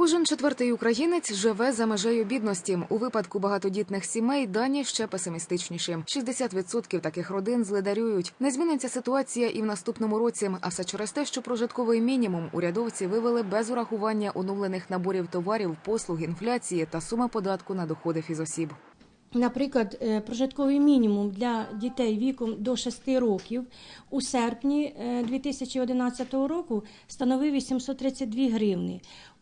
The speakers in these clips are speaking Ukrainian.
Кожен четвертий українець живе за межею бідності. У випадку багатодітних сімей дані ще песимістичніші. 60% таких родин зледарюють. Не зміниться ситуація і в наступному році. А все через те, що прожитковий мінімум урядовці вивели без урахування оновлених наборів товарів, послуг, інфляції та суми податку на доходи фізосіб. Наприклад, е, прожитковий мінімум для дітей віком до 6 років у серпні е, 2011 року становив 832 гривни.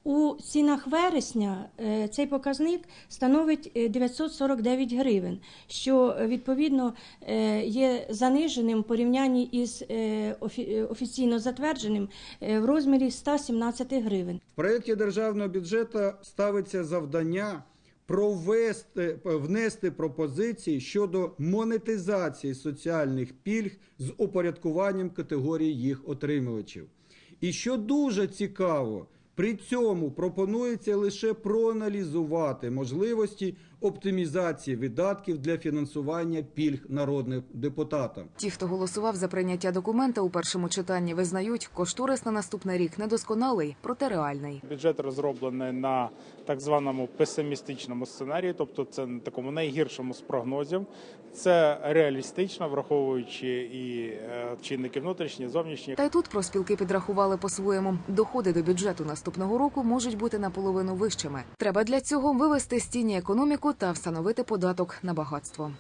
У цінах вересня е, цей показник становить е, 949 гривень, що е, відповідно е, є заниженим в порівнянні із е, офі- е, офіційно затвердженим е, в розмірі 117 гривень. В проєкті державного бюджету ставиться завдання провести, внести пропозиції щодо монетизації соціальних пільг з упорядкуванням категорії їх отримувачів. І що дуже цікаво, при цьому пропонується лише проаналізувати можливості оптимізації видатків для фінансування пільг народним депутатам. Ті, хто голосував за прийняття документа у першому читанні, визнають, кошторис на наступний рік недосконалий, проте реальний. Бюджет розроблений на так званому песимістичному сценарії, тобто це на такому найгіршому з прогнозів. Це реалістично, враховуючи і е, чинники внутрішні, зовнішні. Та й тут профспілки підрахували по-своєму. Доходи до бюджету наступного року можуть бути наполовину вищими. Треба для цього вивести з тіні економіку та встановити податок на багатство.